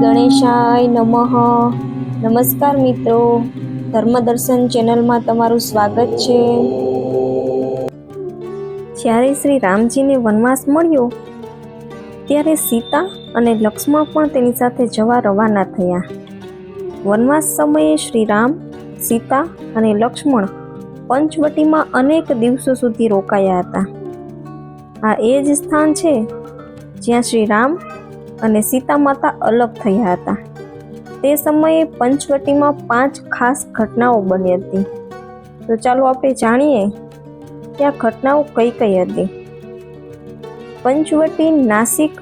ગણેશાય નમઃ. નમસ્કાર મિત્રો. ધર્મદર્શન ચેનલમાં તમારું સ્વાગત છે. જ્યારે શ્રી રામજીને વનવાસ મળ્યો, ત્યારે સીતા અને લક્ષ્મણ પણ તેની સાથે જવા રવાના થયા. વનવાસ સમયે શ્રી રામ, સીતા અને લક્ષ્મણ પંચવટીમાં અનેક દિવસો સુધી રોકાયા હતા. આ એ જ સ્થાન છે જ્યાં શ્રી રામ અને સીતા માતા અલગ થયા હતા. તે સમયે પંચવટીમાં પાંચ ખાસ ઘટનાઓ બની હતી. તો ચાલો આપણે જાણીએ કે આ ઘટનાઓ કઈ કઈ હતી. પંચવટી નાસિક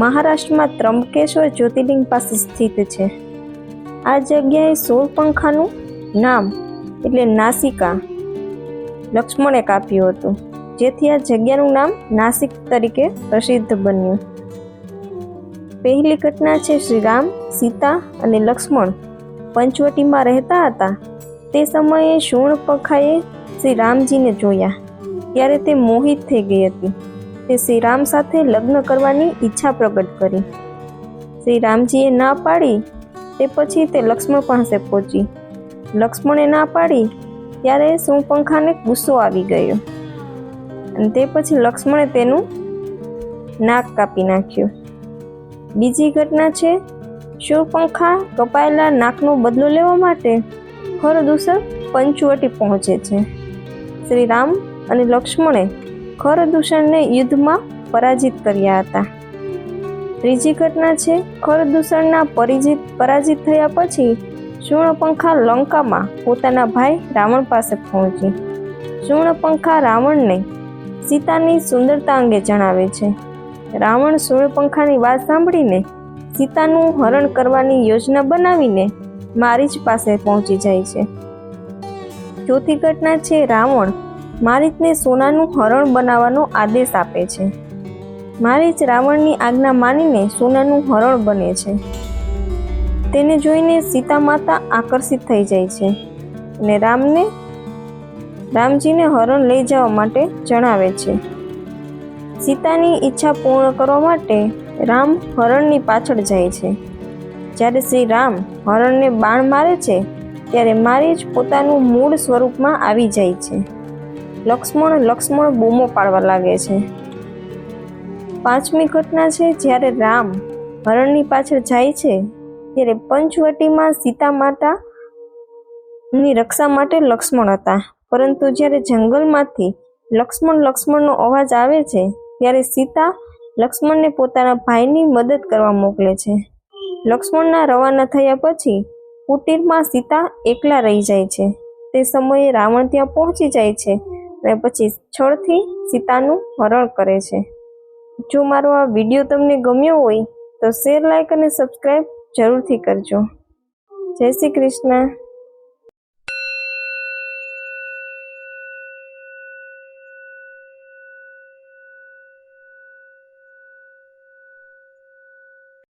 મહારાષ્ટ્રમાં ત્રંબકેશ્વર જ્યોતિર્લિંગ પાસે સ્થિત છે. આ જગ્યાએ સોળપંખાનું નામ એટલે નાસિકા લક્ષ્મણે કાપ્યું હતું, જેથી આ જગ્યાનું નામ નાસિક તરીકે પ્રસિદ્ધ બન્યું. પહેલી ઘટના છે શ્રી રામ, સીતા અને લક્ષ્મણ. પંચવટીમાં રહેતા હતા. તે સમયે શૂર્ણપખાએ શ્રી રામજીને જોયા. ત્યારે તે મોહિત થઈ ગઈ હતી. તે શ્રી રામ સાથે લગ્ન કરવાની ઈચ્છા પ્રગટ કરી. શ્રી રામજીએ ના પાડી, તે પછી તે લક્ષ્મણ પાસે પહોંચી. લક્ષ્મણે ના પાડી, ત્યારે સુપંખાને ગુસ્સો આવી ગયો. અને તે પછી લક્ષ્મણે તેનું નાક કાપી નાખ્યું. બીજી ઘટના છે. શૂરપંખા કપાયેલા નાકનો બદલો લેવા માટે ખરદૂષણ પંચવટી પહોંચે છે. શ્રી રામ અને લક્ષ્મણે ખરદૂષણને યુદ્ધમાં પરાજિત કર્યા હતા. ત્રીજી ઘટના છે ખરદૂષણના પરિજિત પરાજિત થયા પછી શૂર્ણપંખા લંકામાં પોતાના ભાઈ રાવણ પાસે પહોંચી. શૂર્ણપંખા રાવણને સીતાની સુંદરતા અંગે જણાવે છે. રાવણ સૂર્યપંખાની વાત સાંભળીને સીતાનું હરણ કરવાની યોજના બનાવીને મારી જ પાસે પહોંચી જાય છે. ચોથી ઘટના છે રાવણ મારીચને સોનાનું હરણ બનાવવાનો આદેશ આપે છે. મારીચ રાવણની આજ્ઞા માનીને સોનાનું હરણ બને છે. તેને જોઈને સીતા માતા આકર્ષિત થઈ જાય છે અને રામને રામજીને હરણ લઈ જવા માટે જણાવે છે. સીતાની ઈચ્છા પૂર્ણ કરવા માટે રામ હરણની પાછળ જાય છે. જ્યારે શ્રી રામ હરણને બાણ મારે છે, ત્યારે મારી જ પોતાનું મૂળ સ્વરૂપમાં આવી જાય છે. લક્ષ્મણ લક્ષ્મણ બૂમો પાડવા લાગે છે. પાંચમી ઘટના છે, જ્યારે રામ હરણની પાછળ જાય છે, ત્યારે પંચવટીમાં સીતા માતા ની રક્ષા માટે લક્ષ્મણ હતા. પરંતુ જ્યારે જંગલમાંથી લક્ષ્મણ લક્ષ્મણનો અવાજ આવે છે ત્યારે સીતા લક્ષ્મણને પોતાના ભાઈની મદદ કરવા મોકલે છે. લક્ષ્મણના રવાના થયા પછી કુટીરમાં સીતા એકલા રહી જાય છે. તે સમયે રાવણ ત્યાં પહોંચી જાય છે અને પછી છળથી સીતાનું હરણ કરે છે. જો મારો આ વીડિયો તમને ગમ્યો હોય તો શેર લાઇક અને સબસ્ક્રાઈબ જરૂરથી કરજો. જય શ્રી કૃષ્ણ.